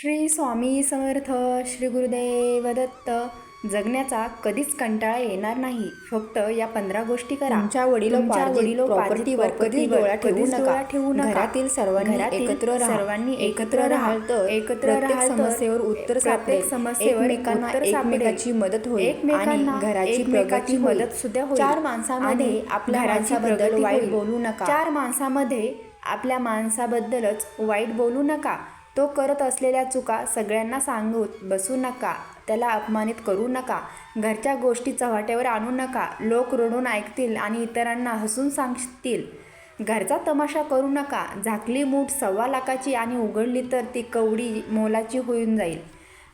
श्री स्वामी समर्थ श्री गुरुदेव दत्त जगण्याचा कधीच कंटाळा येणार नाही फक्त या पंधरा गोष्टी करा वडिलोपार्जित वडिलोपार्जित प्रॉपर्टीवर कधीच प्रॉपर्टीवर डोळा ठेवू नका. ठेवू नका घरातील सर्वांनी एकत्र. सर्वांनी एकत्र एकत्र राहा राहाल तर एकत्र राहाल समस्येवर उत्तर सापडेल. समस्येवर उत्तर. एकमेकाची मदत होईल. एकमेकांना घराची प्रगती. मदत सुद्धा होईल चार माणसामध्ये आपल्या घराची माणसाबद्दल प्रगती वाईट. बोलू नका. चार माणसामध्ये आपल्या माणसाबद्दलच वाईट बोलू नका तो करत असलेल्या चुका सगळ्यांना सांगूत बसू नका त्याला अपमानित करू नका घरच्या गोष्टी चव्हाट्यावर आणू नका लोक रडून ऐकतील आणि इतरांना हसून सांगतील. घरचा तमाशा करू नका झाकली मूठ सव्वा लाखाची आणि उघडली तर ती कवडी मोलाची होऊन जाईल.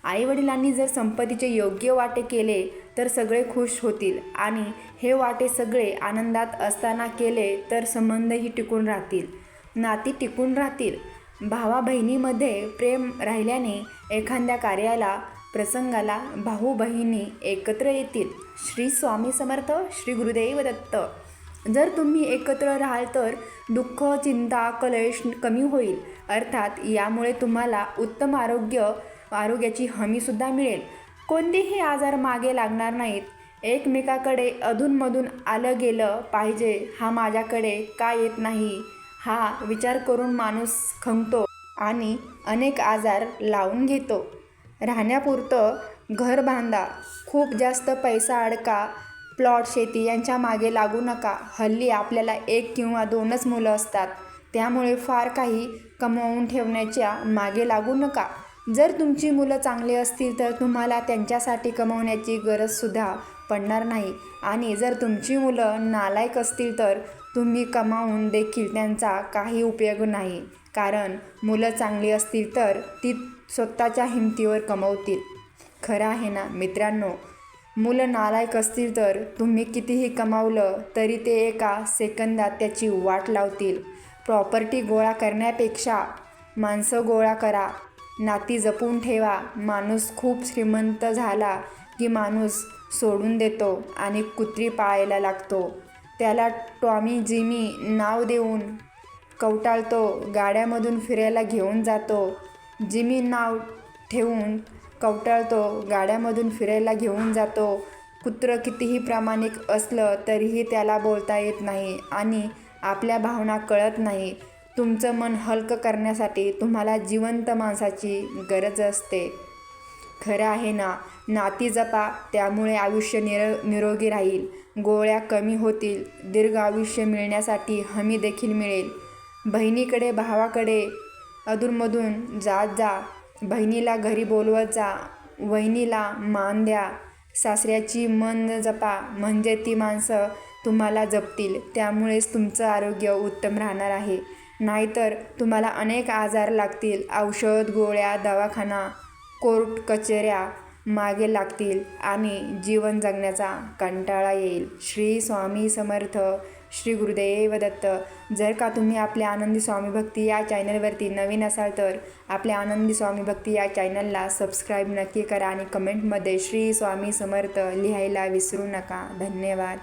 आईवडिलांनी जर संपत्तीचे योग्य वाटे केले तर सगळे खुश होतील आणि हे वाटे सगळे आनंदात असताना केले तर संबंधही टिकून राहतील. नाती टिकून राहतील. भावा बहिणीमध्ये प्रेम राहिल्याने एखाद्या कार्याला प्रसंगाला भाऊ बहिणी एकत्र येतील. श्री स्वामी समर्थ श्री गुरुदेव दत्त. जर तुम्ही एकत्र राहाल तर दुःख चिंता कलेश कमी होईल. अर्थात यामुळे तुम्हाला उत्तम आरोग्य आरोग्याची हमीसुद्धा मिळेल. कोणतेही आजार मागे लागणार नाहीत. एकमेकाकडे अधूनमधून आलं गेलं पाहिजे. हा माझ्याकडे का येत नाही? हा विचार करून माणूस खंगतो आणि अनेक आजार लावून घेतो. राहण्यापुरतं घर बांधा खूप जास्त पैसा अडका प्लॉट शेती यांच्या मागे लागू नका. हल्ली आपल्याला एक किंवा दोनच मुलं असतात. त्यामुळे फार काही कमवून ठेवण्याच्या मागे लागू नका. जर तुमची मुलं चांगली असतील तर तुम्हाला त्यांच्यासाठी कमवण्याची गरजसुद्धा पडणार नाही. आणि जर तुमची मुलं नालायक असतील तर तुम्ही कमावून देखील त्यांचा काही उपयोग नाही. कारण मुलं चांगली असतील तर ती स्वतःच्या हिमतीवर कमवतील. खरं आहे ना मित्रांनो? मुलं नालायक असतील तर तुम्ही कितीही कमावलं तरी ते एका सेकंदात त्याची वाट लावतील. प्रॉपर्टी गोळा करण्यापेक्षा माणसं गोळा करा. नाती जपून ठेवा. माणूस खूप श्रीमंत झाला की माणूस सोडून देतो आणि कुत्री पाळायला लागतो. त्याला टॉमी जिमी नाव देऊन कवटाळतो. गाड्यामधून फिरायला घेऊन जातो. जिमी नाव ठेवून कवटाळतो. गाड्यामधून फिरायला घेऊन जातो. कुत्रं कितीही प्रामाणिक असलं तरीही त्याला बोलता येत नाही आणि आपल्या भावना कळत नाही. तुमचं मन हलकं करण्यासाठी तुम्हाला जिवंत माणसाची गरज असते. खरं आहे ना? नाती जपा त्यामुळे आयुष्य निर निरोगी राहील. गोळ्या कमी होतील. दीर्घ आयुष्य मिळण्यासाठी हमी देखील मिळेल. बहिणीकडे भावाकडे अधूनमधून जात जा. बहिणीला घरी बोलवत जा. वहिनीला मान द्या. सासऱ्याची मन जपा. म्हणजे ती माणसं तुम्हाला जपतील. त्यामुळेच तुमचं आरोग्य उत्तम राहणार आहे. नाहीतर तुम्हाला अनेक आजार लागतील. औषध गोळ्या दवाखाना कोर्ट कचेऱ्या मागे लागतील आणि जीवन जगण्याचा कंटाळा येईल. श्री स्वामी समर्थ श्री गुरुदेव दत्त. जर का तुम्ही आपल्या आनंदी स्वामी भक्ती या चॅनलवरती नवीन असाल तर आपल्या आनंदी स्वामी भक्ती या चॅनलला सबस्क्राईब नक्की करा आणि कमेंटमध्ये श्री स्वामी समर्थ लिहायला विसरू नका. धन्यवाद.